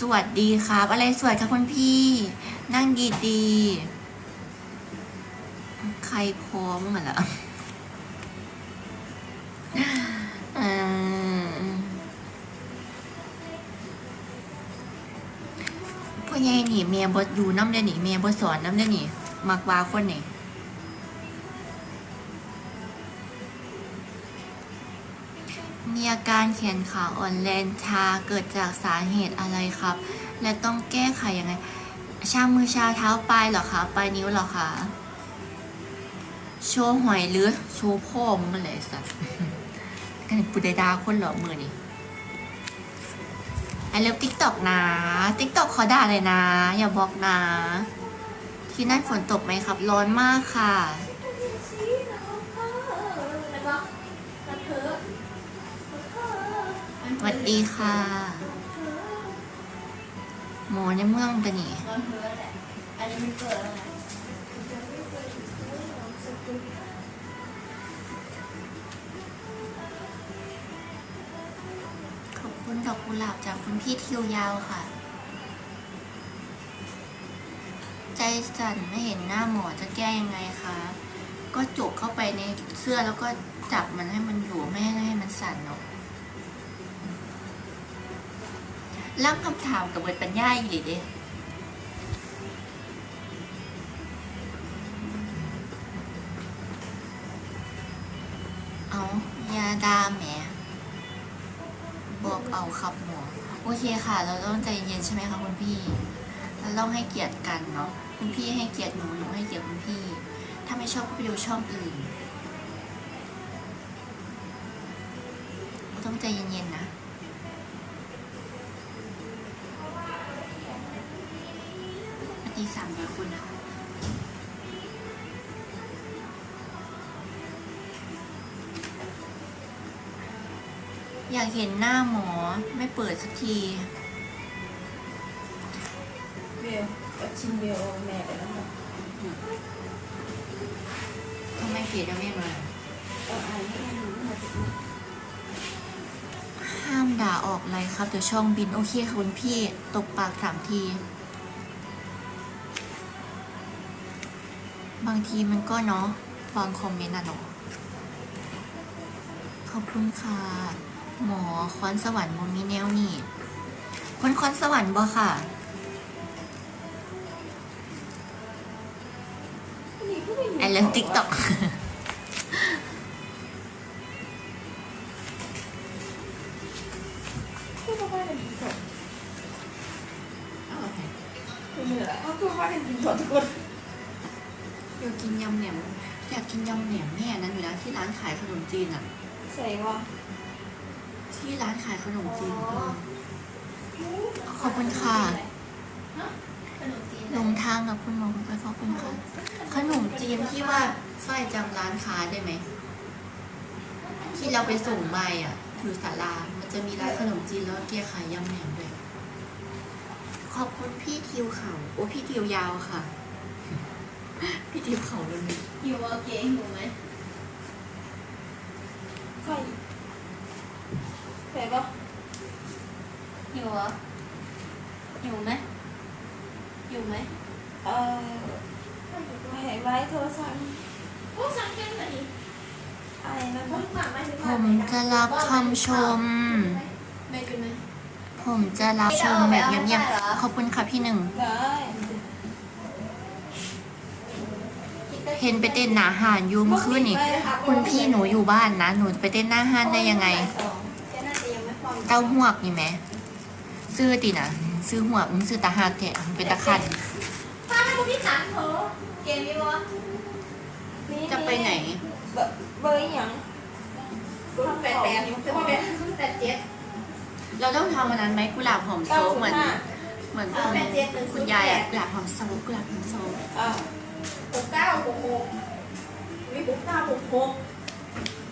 สวัสดีครับ อะไรสวยครับคุณพี่ นั่งดีดีใครพร้อมกันล่ะเอพ่อใหญ่หนีเมียบดอยู่น้ำเดยวหนีเมียบดสอนน้ำเดยวหนีมักวาคนนี่ มีอาการแขนขาอ่อนแรงชาเกิดจากสาเหตุอะไรครับ และต้องแก้ไขยังไง ชามือชาเท้าปลายหรอคะปลายนิ้วหรอคะโชว์หอยหรือโชว์พ่อมึงอะไรสัตว์กันปุดดาคนหรอมือนี่ไอเลิฟติ๊กตอกนะติ๊กตอกขอด่าเลยนะ อย่าบอกนะ ที่นั่นฝนตกไหมครับ ร้อนมากค่ะ ดีค่ะ หมอในเมืองปะนี่อันนี้มันเกิดอะไรขอบคุณดอกกุหลาบจากคุณพี่ทิวยาวค่ะ ใจสั่นไม่เห็นหน้าหมอจะแก้ยังไงคะ ก็จุกเข้าไปในเสื้อแล้วก็จับมันให้มันอยู่ไม่ให้มันสั่นเนาะ ล่ำคำถามกับเบิดปัญญาอีหลีเด้เอายาดาแหมบอกเอาครับหมอโอเคค่ะ เราต้องใจเย็นใช่ไหมคะคุณพี่เราต้องให้เกียรติกันเนาะคุณพี่ให้เกียรติหนูหนูให้เกียรติคุณพี่ ถ้าไม่ชอบก็ไปดูช่องอื่น ต้องใจเย็นๆนะ ปฏิสามเดียวคุณนะคะอยากเห็นหน้าหมอไม่เปิดสักทีเบลก็ชิมเบลแม่ไปแล้วค่ะทำไมเขียนไม่มาเอาอ่านให้หนูหน่อยสิห้ามด่าออกเลยครับ เดี๋ยวช่องบินโอเคค่ะคุณพี่ ตกปากสามที บางทีมันก็เนาะบางคอมเมนต์อะเนาะขอบคุณค่ะ หมอคอนสวรรค์บนมีแนวนี่คนคอนสวรรค์บ่ค่ะไอเลิฟติ๊กต็อกพูดว่าเป็นกินสดคุณเหนือว่าเป็นกินสดทุกคน อยากกินยำแหนมอยากกินยำแหนมแม่นั้นอยู่แล้วที่ร้านขายขนมจีนอะใส่ว่าที่ร้านขายขนมจีนเออขอบคุณค่ะขนมจีนลงทางกับคุณหมอคุณไปขอบคุณค่ะ ขนมจีนที่ว่าสร้อยจำร้านค้าได้ไหม ที่เราไปส่งใบอะถือสารามันจะมีร้านขนมจีนแล้วเกียขายยำแหนมด้วย ขอบคุณพี่ทิวเขาโอ้พี่ทิวยาวค่ะ พี่ทิวเขาเลยหิวเอาเก๋หิวไหมใส่ใส่ปะหิวเหรอหิวไหมหิวไหมเออเห็นไว้โทรศัพท์โอ้สั่งเก่งเลยอะไรนะบ้างฝากไว้ถึงผมจะรับคำชม ไม่เป็นไหมผมจะรับชมแบบเงียบๆขอบคุณค่ะพี่หนึ่ง ได้ เห็นไปเต้นหนาหานอยูเมื่อคืนนี่คุณพี่หนูอยู่บ้านนะหนูจะไปเต้นหน้าห้านได้ยังไงเจ๊น่าจะยังไม่พร้อมเต้าหวกนี่ไหมซื้อตินะซื้อหวกมึงซื้อตาหากแกะเป็นตะคันป้าคุณพี่สามโถเกมมีวะจะไปไหน เบอร์เบอร์หยังแปดแปดแปดแปดเจ็ดเราต้องทำวันนั้นไหมกุหลาบหอมโซเหมือนเหมือนคุณแปดเจ็ดหนึ่งคุณยายอะกุหลาบหอมโซกุหลาบหอมโซอ่า หกเก้าหกหกมีหกเก้าหกหก